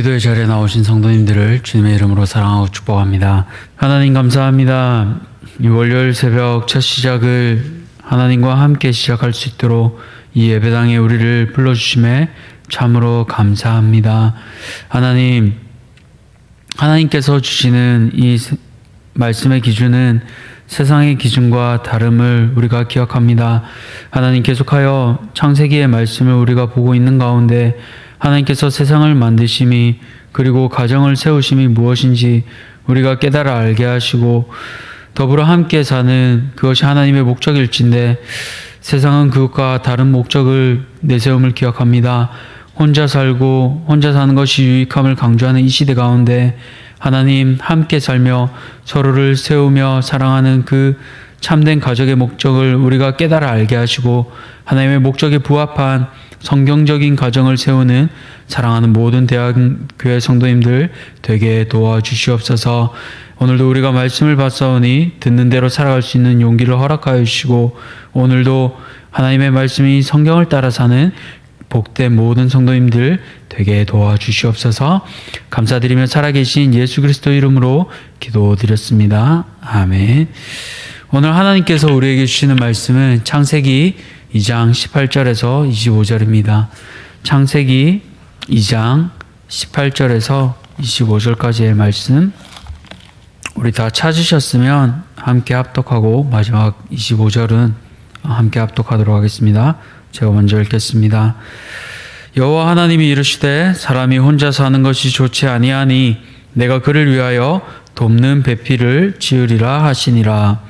기도의 자리에 나오신 성도님들을 주님의 이름으로 사랑하고 축복합니다. 하나님 감사합니다. 이 월요일 새벽 첫 시작을 하나님과 함께 시작할 수 있도록 이 예배당에 우리를 불러주심에 참으로 감사합니다. 하나님, 하나님께서 주시는 이 세- 말씀의 기준은 세상의 기준과 다름을 우리가 기억합니다. 하나님 계속하여 창세기의 말씀을 우리가 보고 있는 가운데 하나님께서 세상을 만드심이 그리고 가정을 세우심이 무엇인지 우리가 깨달아 알게 하시고 더불어 함께 사는 그것이 하나님의 목적일진데 세상은 그것과 다른 목적을 내세움을 기억합니다. 혼자 살고 혼자 사는 것이 유익함을 강조하는 이 시대 가운데 하나님 함께 살며 서로를 세우며 사랑하는 그 참된 가족의 목적을 우리가 깨달아 알게 하시고 하나님의 목적에 부합한 성경적인 가정을 세우는 사랑하는 모든 대학교회 성도님들 되게 도와주시옵소서. 오늘도 우리가 말씀을 받사오니 듣는 대로 살아갈 수 있는 용기를 허락하여 주시고 오늘도 하나님의 말씀이 성경을 따라 사는 복된 모든 성도님들 되게 도와주시옵소서. 감사드리며 살아계신 예수 그리스도 이름으로 기도드렸습니다. 아멘. 오늘 하나님께서 우리에게 주시는 말씀은 창세기 2장 18절에서 25절입니다. 창세기 2장 18절에서 25절까지의 말씀 우리 다 찾으셨으면 함께 합독하고 마지막 25절은 함께 합독하도록 하겠습니다. 제가 먼저 읽겠습니다. 여호와 하나님이 이르시되 사람이 혼자 사는 것이 좋지 아니하니 내가 그를 위하여 돕는 배필을 지으리라 하시니라.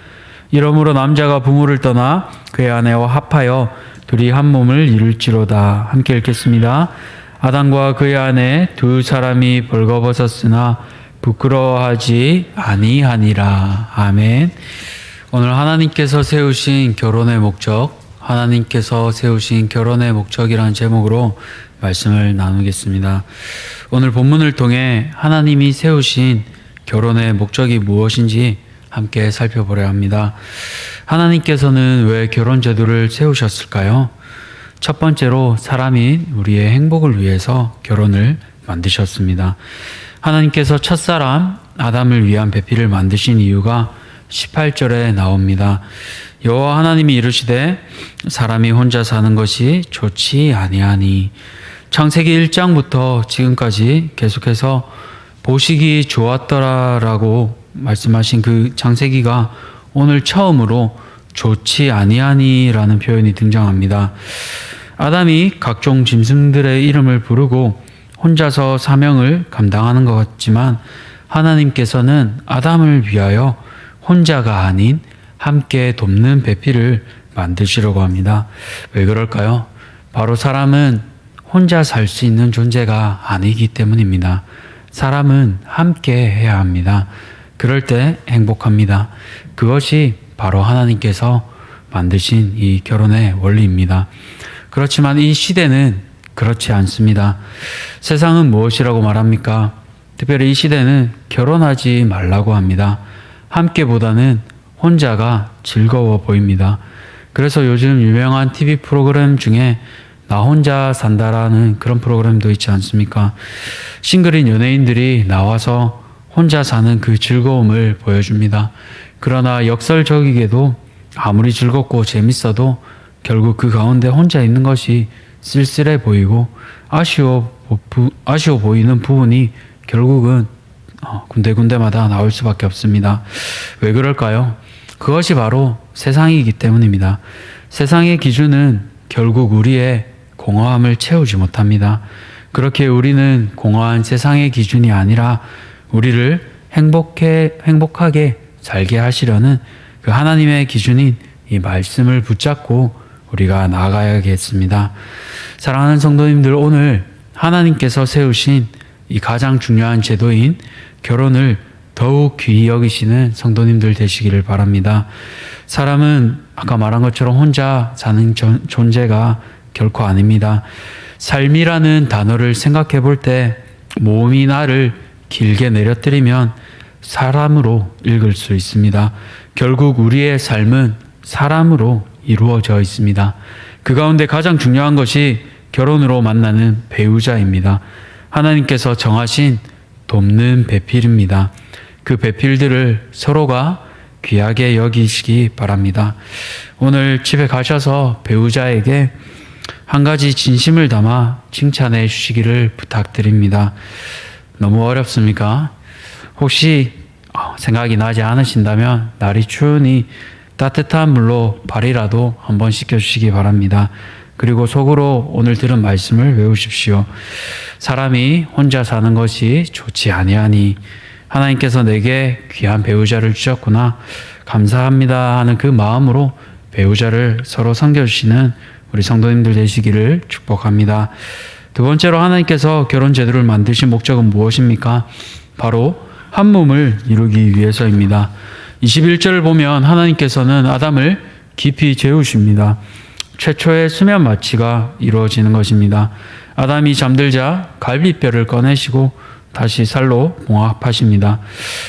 이러므로 남자가 부모를 떠나 그의 아내와 합하여 둘이 한 몸을 이룰지로다. 함께 읽겠습니다. 아담과 그의 아내 두 사람이 벌거벗었으나 부끄러워하지 아니하니라. 아멘. 오늘 하나님께서 세우신 결혼의 목적 하나님께서 세우신 결혼의 목적이라는 제목으로 말씀을 나누겠습니다. 오늘 본문을 통해 하나님이 세우신 결혼의 목적이 무엇인지 함께 살펴보려 합니다. 하나님께서는 왜 결혼 제도를 세우셨을까요? 첫 번째로 사람인 우리의 행복을 위해서 결혼을 만드셨습니다. 하나님께서 첫사람 아담을 위한 배필을 만드신 이유가 18절에 나옵니다. 여호와 하나님이 이르시되 사람이 혼자 사는 것이 좋지 아니하니 창세기 1장부터 지금까지 계속해서 보시기 좋았더라라고 말씀하신 그 창세기가 오늘 처음으로 좋지 아니하니라는 표현이 등장합니다. 아담이 각종 짐승들의 이름을 부르고 혼자서 사명을 감당하는 것 같지만 하나님께서는 아담을 위하여 혼자가 아닌 함께 돕는 배필을 만드시려고 합니다. 왜 그럴까요? 바로 사람은 혼자 살 수 있는 존재가 아니기 때문입니다. 사람은 함께 해야 합니다. 그럴 때 행복합니다. 그것이 바로 하나님께서 만드신 이 결혼의 원리입니다. 그렇지만 이 시대는 그렇지 않습니다. 세상은 무엇이라고 말합니까? 특별히 이 시대는 결혼하지 말라고 합니다. 함께보다는 혼자가 즐거워 보입니다. 그래서 요즘 유명한 TV 프로그램 중에 나 혼자 산다라는 그런 프로그램도 있지 않습니까? 싱글인 연예인들이 나와서 혼자 사는 그 즐거움을 보여줍니다. 그러나 역설적이게도 아무리 즐겁고 재밌어도 결국 그 가운데 혼자 있는 것이 쓸쓸해 보이고 아쉬워, 부, 아쉬워 보이는 부분이 결국은 어, 군데군데마다 나올 수밖에 없습니다. 왜 그럴까요? 그것이 바로 세상이기 때문입니다. 세상의 기준은 결국 우리의 공허함을 채우지 못합니다. 그렇게 우리는 공허한 세상의 기준이 아니라 우리를 행복해, 행복하게 살게 하시려는 그 하나님의 기준인 이 말씀을 붙잡고 우리가 나아가야겠습니다. 사랑하는 성도님들, 오늘 하나님께서 세우신 이 가장 중요한 제도인 결혼을 더욱 귀히 여기시는 성도님들 되시기를 바랍니다. 사람은 아까 말한 것처럼 혼자 사는 존- 존재가 결코 아닙니다. 삶이라는 단어를 생각해 볼 때 몸이 나를 길게 내려뜨리면 사람으로 읽을 수 있습니다. 결국 우리의 삶은 사람으로 이루어져 있습니다. 그 가운데 가장 중요한 것이 결혼으로 만나는 배우자입니다. 하나님께서 정하신 돕는 배필입니다. 그 배필들을 서로가 귀하게 여기시기 바랍니다. 오늘 집에 가셔서 배우자에게 한 가지 진심을 담아 칭찬해 주시기를 부탁드립니다. 너무 어렵습니까? 혹시 어, 생각이 나지 않으신다면 날이 추우니 따뜻한 물로 발이라도 한번 씻겨주시기 바랍니다. 그리고 속으로 오늘 들은 말씀을 외우십시오. 사람이 혼자 사는 것이 좋지 아니하니 하나님께서 내게 귀한 배우자를 주셨구나 감사합니다 하는 그 마음으로 배우자를 서로 섬겨주시는 우리 성도님들 되시기를 축복합니다. 두 번째로 하나님께서 결혼 제도를 만드신 목적은 무엇입니까? 바로 한 몸을 이루기 위해서입니다. 21절을 보면 하나님께서는 아담을 깊이 재우십니다. 최초의 수면 마취가 이루어지는 것입니다. 아담이 잠들자 갈비뼈를 꺼내시고 다시 살로 봉합하십니다.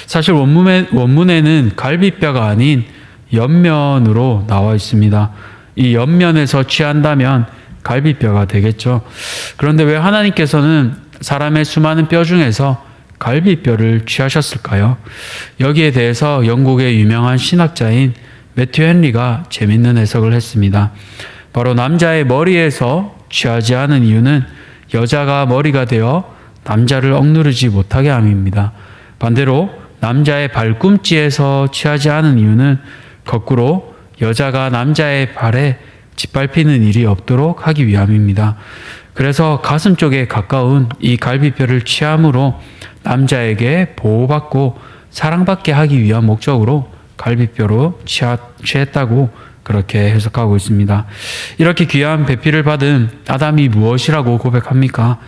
사실 원문에, 원문에는 갈비뼈가 아닌 옆면으로 나와 있습니다. 이 옆면에서 취한다면 갈비뼈가 되겠죠. 그런데 왜 하나님께서는 사람의 수많은 뼈 중에서 갈비뼈를 취하셨을까요? 여기에 대해서 영국의 유명한 신학자인 매튜 헨리가 재밌는 해석을 했습니다. 바로 남자의 머리에서 취하지 않은 이유는 여자가 머리가 되어 남자를 억누르지 못하게 함입니다. 반대로 남자의 발꿈치에서 취하지 않은 이유는 거꾸로 여자가 남자의 발에 짓밟히는 일이 없도록 하기 위함입니다. 그래서 가슴 쪽에 가까운 이 갈비뼈를 취함으로 남자에게 보호받고 사랑받게 하기 위한 목적으로 갈비뼈로 취하, 취했다고 그렇게 해석하고 있습니다. 이렇게 귀한 배필을 받은 아담이 무엇이라고 고백합니까?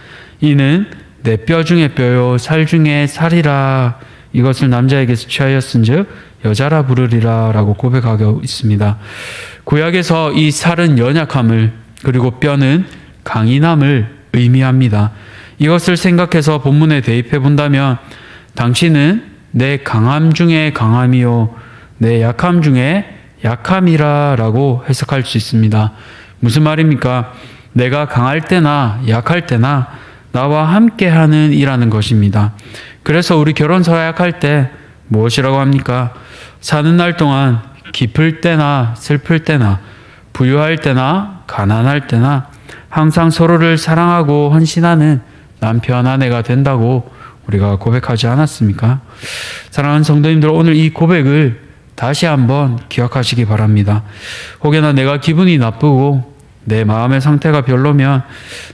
이는 내 뼈 중에 뼈요 살 중에 살이라 이것을 남자에게서 취하였은즉 여자라 부르리라라고 고백하고 있습니다. 구약에서 이 살은 연약함을 그리고 뼈는 강인함을 의미합니다. 이것을 생각해서 본문에 대입해 본다면 당신은 내 강함 중에 강함이요 내 약함 중에 약함이라라고 해석할 수 있습니다. 무슨 말입니까? 내가 강할 때나 약할 때나 나와 함께 하는 이라는 것입니다. 그래서 우리 결혼 서약할 때 무엇이라고 합니까? 사는 날 동안 기쁠 때나 슬플 때나 부유할 때나 가난할 때나 항상 서로를 사랑하고 헌신하는 남편 아내가 된다고 우리가 고백하지 않았습니까? 사랑하는 성도님들 오늘 이 고백을 다시 한번 기억하시기 바랍니다. 혹여나 내가 기분이 나쁘고 내 마음의 상태가 별로면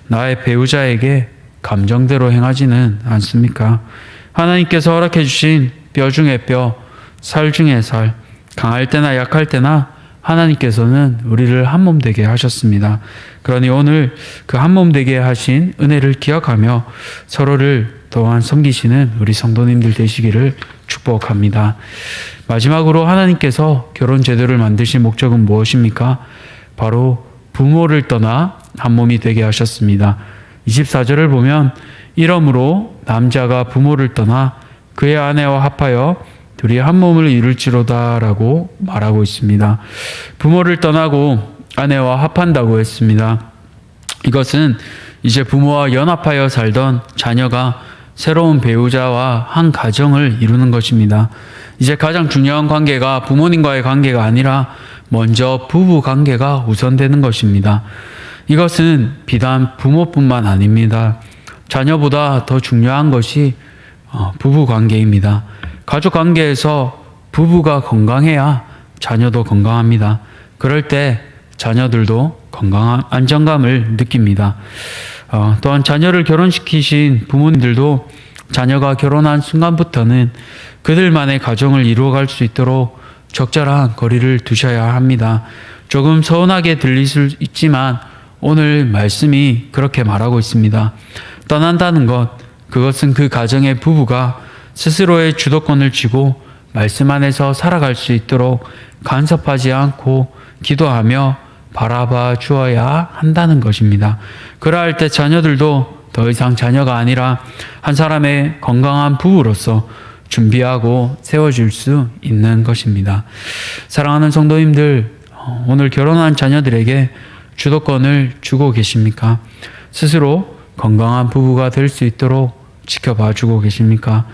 나의 배우자에게 감정대로 행하지는 않습니까? 하나님께서 허락해 주신 뼈 중에 뼈, 살 중에 살, 강할 때나 약할 때나 하나님께서는 우리를 한 몸 되게 하셨습니다. 그러니 오늘 그 한 몸 되게 하신 은혜를 기억하며 서로를 또한 섬기시는 우리 성도님들 되시기를 축복합니다. 마지막으로 하나님께서 결혼 제도를 만드신 목적은 무엇입니까? 바로 부모를 떠나 한 몸이 되게 하셨습니다. 24절을 보면 이러므로 남자가 부모를 떠나 그의 아내와 합하여 둘이 한 몸을 이룰지로다라고 말하고 있습니다. 부모를 떠나고 아내와 합한다고 했습니다. 이것은 이제 부모와 연합하여 살던 자녀가 새로운 배우자와 한 가정을 이루는 것입니다. 이제 가장 중요한 관계가 부모님과의 관계가 아니라 먼저 부부 관계가 우선되는 것입니다. 이것은 비단 부모뿐만 아닙니다. 자녀보다 더 중요한 것이 어, 부부 관계입니다. 가족 관계에서 부부가 건강해야 자녀도 건강합니다. 그럴 때 자녀들도 건강한 안정감을 느낍니다. 어, 또한 자녀를 결혼시키신 부모님들도 자녀가 결혼한 순간부터는 그들만의 가정을 이루어갈 수 있도록 적절한 거리를 두셔야 합니다. 조금 서운하게 들릴 수 있지만 오늘 말씀이 그렇게 말하고 있습니다. 떠난다는 것, 그것은 그 가정의 부부가 스스로의 주도권을 쥐고 말씀 안에서 살아갈 수 있도록 간섭하지 않고 기도하며 바라봐 주어야 한다는 것입니다. 그러할 때 자녀들도 더 이상 자녀가 아니라 한 사람의 건강한 부부로서 준비하고 세워질 수 있는 것입니다. 사랑하는 성도님들, 어, 오늘 결혼한 자녀들에게 주도권을 주고 계십니까? 스스로 건강한 부부가 될 수 있도록 지켜봐 주고 계십니까?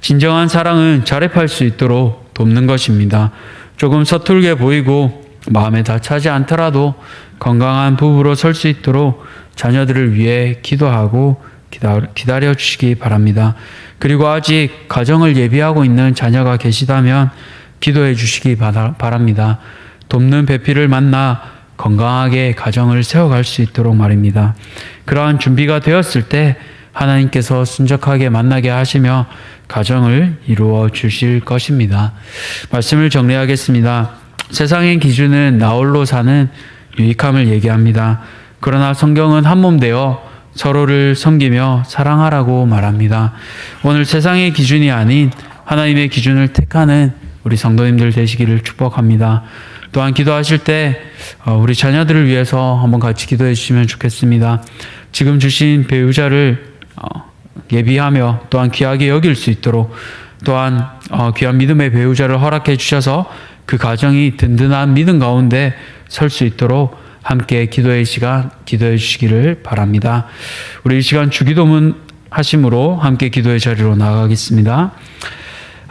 진정한 사랑은 자립할 수 있도록 돕는 것입니다. 조금 서툴게 보이고 마음에 다 차지 않더라도 건강한 부부로 설 수 있도록 자녀들을 위해 기도하고 기다려 주시기 바랍니다. 그리고 아직 가정을 예비하고 있는 자녀가 계시다면 기도해 주시기 바랍니다. 돕는 배필을 만나 건강하게 가정을 세워갈 수 있도록 말입니다. 그러한 준비가 되었을 때 하나님께서 순적하게 만나게 하시며 가정을 이루어 주실 것입니다. 말씀을 정리하겠습니다. 세상의 기준은 나홀로 사는 유익함을 얘기합니다. 그러나 성경은 한 몸 되어 서로를 섬기며 사랑하라고 말합니다. 오늘 세상의 기준이 아닌 하나님의 기준을 택하는 우리 성도님들 되시기를 축복합니다. 또한 기도하실 때 어, 우리 자녀들을 위해서 한번 같이 기도해 주시면 좋겠습니다. 지금 주신 배우자를 어, 예비하며 또한 귀하게 여길 수 있도록 또한 어, 귀한 믿음의 배우자를 허락해 주셔서 그 가정이 든든한 믿음 가운데 설 수 있도록 함께 기도의 시간 기도해 주시기를 바랍니다. 우리 이 시간 주기도문 하심으로 함께 기도의 자리로 나가겠습니다.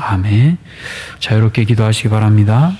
아멘. 자유롭게 기도하시기 바랍니다.